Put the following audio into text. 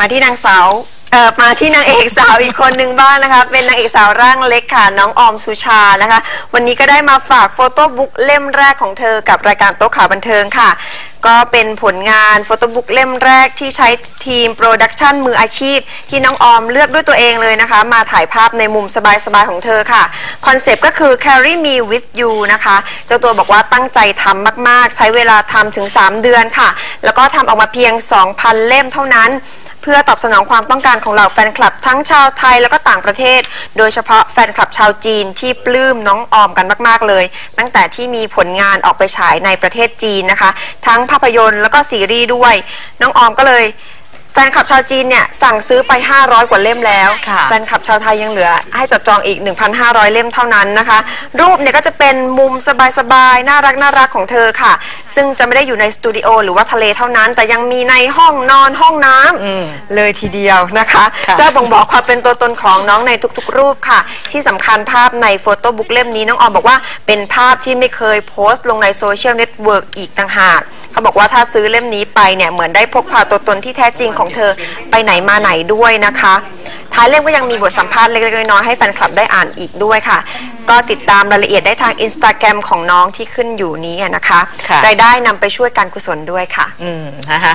มาที่นางสาวเอ่อมาที่นางเอกสาวอีกคนหนึ่งบ้างนะคะ เป็นนางเอกสาวร่างเล็กค่ะ น้องออมสุชานะคะ วันนี้ก็ได้มาฝากโฟโต้บุ๊กเล่มแรกของเธอกับรายการโต๊ะข่าวบันเทิงค่ะ ก็เป็นผลงานโฟโต้บุ๊กเล่มแรกที่ใช้ทีมโปรดักชันมืออาชีพ ที่น้องออมเลือกด้วยตัวเองเลยนะคะ มาถ่ายภาพในมุมสบายๆของเธอค่ะ คอนเซปต์ก็คือ carry me with you นะคะ เจ้าตัวบอกว่าตั้งใจทำมากๆ ใช้เวลาทำถึง 3 เดือนค่ะ แล้วก็ทำออกมาเพียง 2,000 เล่มเท่านั้น เพื่อตอบสนองความต้องการของเหล่าแฟนคลับทั้งชาวไทยแล้วก็ต่างประเทศ โดยเฉพาะแฟนคลับชาวจีนที่ปลื้มน้องออมกันมาก ๆ เลย ตั้งแต่ที่มีผลงานออกไปฉายในประเทศจีนนะคะ ทั้งภาพยนตร์แล้วก็ซีรีส์ด้วย น้องออมก็เลยแฟนคลับชาวจีนเนี่ยสั่งซื้อไป 500 กว่าเล่มแล้วค่ะแฟนคลับชาวไทยยังเหลือ ให้จัดจองอีก 1,500 เล่มเท่านั้นนะคะ รูปเนี่ยก็จะเป็นมุมสบายๆ น่ารักน่ารักของเธอค่ะ ซึ่งจะไม่ได้อยู่ในสตูดิโอหรือว่าทะเลเท่านั้น แต่ยังมีในห้องนอนห้องน้ำเลยทีเดียวนะคะค่ะได้บ่งบอกความเป็นตัวตนของน้องในทุกๆ รูปค่ะ ที่สำคัญภาพในโฟโต้บุ๊กเล่มนี้น้องออมบอกว่าเป็นภาพที่ไม่เคยโพสต์ลงในโซเชียลเน็ตเวิร์กอีกต่างหาก เขาบอกว่าถ้าซื้อเล่มนี้ไปเนี่ยเหมือนได้พกพาตัวตนที่แท้จริงของเธอไปไหนมาไหนด้วยนะคะ ท้ายเล่มก็ยังมีบทสัมภาษณ์เล็กๆน้อยๆให้แฟนคลับได้อ่านอีกด้วยค่ะ ก็ติดตามรายละเอียดได้ทางอินสตาแกรมของน้องที่ขึ้นอยู่นี้นะคะค่ะรายได้นำไปช่วยการกุศลด้วยค่ะ อืมนะคะ